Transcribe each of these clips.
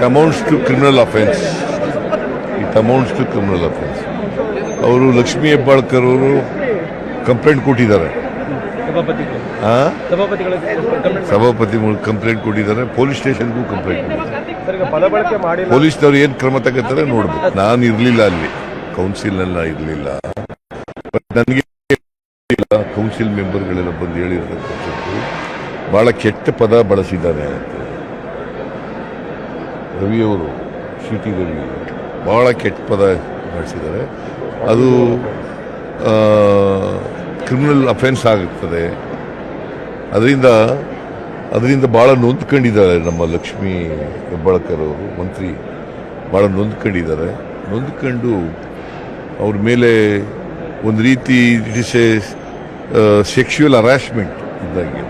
It amounts to criminal offence it amounts to criminal offence ಅವರು ಲಕ್ಷ್ಮೀ ಹೆಬ್ಬಾಳ್ಕರ್ ಅವರು complaint ಕೊಟ್ಟಿದ್ದಾರೆ. ಸಭಾಪತಿಗಳು. ಕಂಪ್ಲೇಂಟ್ ಕೊಟ್ಟಿದ್ದಾರೆ. ಪೊಲೀಸ್ ಸ್ಟೇಷನ್ಗೂ ಕಂಪ್ಲೇಂಟ್ ಕೊಟ್ಟಿದ್ದಾರೆ. ಪೊಲೀಸ್ನವರು ಏನು ಕ್ರಮ ತಗೋತಾರೆ ನೋಡ್ಬೇಕು. ನಾನು ಇರಲಿಲ್ಲ ಅಲ್ಲಿ. ಕೌನ್ಸಿಲ್ನೆಲ್ಲ ಇರಲಿಲ್ಲ. ನನಗೆ ಕೌನ್ಸಿಲ್ ಮೆಂಬರ್ಗಳೆಲ್ಲ ಬಂದು ಹೇಳಿರ್ತಕ್ಕಂಥದ್ದು ಭಾಳ ಕೆಟ್ಟ ಪದ ಬಳಸಿದ್ದಾರೆ ಅಂತ. ರವಿಯವರು ಶಿಟಿಗಳು ಭಾಳ ಕೆಟ್ಟ ಪದ ಬಳಸಿದ್ದಾರೆ ಅದು ಕ್ರಿಮಿನಲ್ ಅಫೆನ್ಸ್ ಆಗುತ್ತದೆ. ಅದರಿಂದ ಅದರಿಂದ ಭಾಳ ನೊಂದ್ಕೊಂಡಿದ್ದಾರೆ ನಮ್ಮ ಲಕ್ಷ್ಮೀ ಹೆಬ್ಬಾಳ್ಕರ್ ಅವರು, ಮಂತ್ರಿ. ಭಾಳ ನೊಂದ್ಕೊಂಡಿದ್ದಾರೆ. ನೊಂದ್ಕೊಂಡು ಅವ್ರ ಮೇಲೆ ಒಂದು ರೀತಿ it is a sexual harassment ಇದ್ದಂಗೆ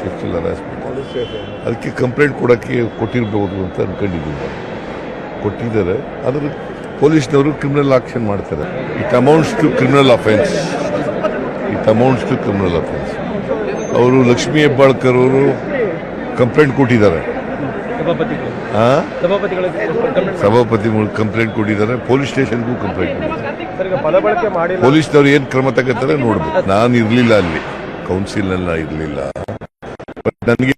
ಸೆಕ್ಷುವಲ್ ಹರಾಸ್ಮೆಂಟ್ ಅದಕ್ಕೆ ಕಂಪ್ಲೇಂಟ್ ಕೊಡೋಕ್ಕೆ ಕೊಟ್ಟಿರ್ಬೋದು ಅಂತ ಅನ್ಕೊಂಡಿದ್ದೀನಿ. ನಾನು ಕೊಟ್ಟಿದ್ದಾರೆ, ಆದರೆ ಪೊಲೀಸ್ನವರು ಕ್ರಿಮಿನಲ್ ಆಕ್ಷನ್ ಮಾಡ್ತಾರೆ. It amounts to criminal offence it amounts to criminal offence ಅವರು ಲಕ್ಷ್ಮೀ ಹೆಬ್ಬಾಳ್ಕರ್ ಅವರು ಕಂಪ್ಲೇಂಟ್ ಕೊಟ್ಟಿದ್ದಾರೆ. ಸಭಾಪತಿಗಳು ಕಂಪ್ಲೇಂಟ್ ಕೊಟ್ಟಿದ್ದಾರೆ ಪೊಲೀಸ್ ಸ್ಟೇಷನ್ಗೂ ಕಂಪ್ಲೇಂಟ್ ಕೊಟ್ಟಿದ್ದಾರೆ. ಪೊಲೀಸ್ನವ್ರು ಏನು ಕ್ರಮ ತಗೋತಾರೆ ನೋಡ್ಬೇಕು. ನಾನು ಇರಲಿಲ್ಲ ಅಲ್ಲಿ. ಕೌನ್ಸಿಲ್ನೆಲ್ಲ ಇರಲಿಲ್ಲ. ನನಗೆ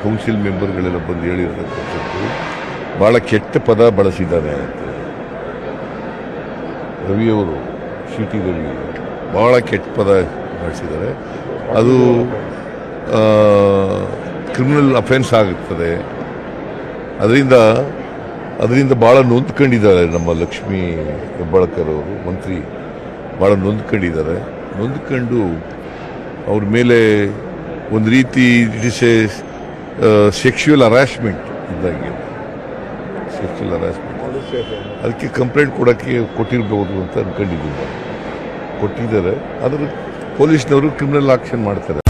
ಕೌನ್ಸಿಲ್ ಮೆಂಬರ್ಗಳೆಲ್ಲ ಬಂದು ಹೇಳಿರ್ತಕ್ಕಂಥದ್ದು ಭಾಳ ಕೆಟ್ಟ ಪದ ಬಳಸಿದ್ದಾರೆ ಅಂತ. ರವಿಯವರು ಸಿ ಟಿ ರವಿ ಭಾಳ ಕೆಟ್ಟ ಪದ ಬಳಸಿದ್ದಾರೆ. ಅದು ಕ್ರಿಮಿನಲ್ ಅಫೆನ್ಸ್ ಆಗುತ್ತದೆ. ಅದರಿಂದ ಅದರಿಂದ ಭಾಳ ನೊಂದ್ಕೊಂಡಿದ್ದಾರೆ ನಮ್ಮ ಲಕ್ಷ್ಮೀ ಹೆಬ್ಬಾಳ್ಕರ್ ಅವರು, ಮಂತ್ರಿ. ಭಾಳ ನೊಂದ್ಕೊಂಡಿದ್ದಾರೆ. ನೊಂದ್ಕೊಂಡು ಅವ್ರ ಮೇಲೆ ಒಂದು ರೀತಿ it is a sexual harassment ಇದ್ದಾಗೆ. ಸೆಕ್ಷ್ಯುವಲ್ ಹರಾಸ್ಮೆಂಟ್ ಅದಕ್ಕೆ ಕಂಪ್ಲೇಂಟ್ ಕೊಡೋಕ್ಕೆ ಕೊಟ್ಟಿರ್ಬೋದು ಅಂತ ಅನ್ಕೊಂಡಿದ್ದೀನಿ. ನಾನು ಕೊಟ್ಟಿದ್ದಾರೆ. ಆದರೆ ಪೊಲೀಸ್ನವರು ಕ್ರಿಮಿನಲ್ ಆಕ್ಷನ್ ಮಾಡ್ತಾರೆ.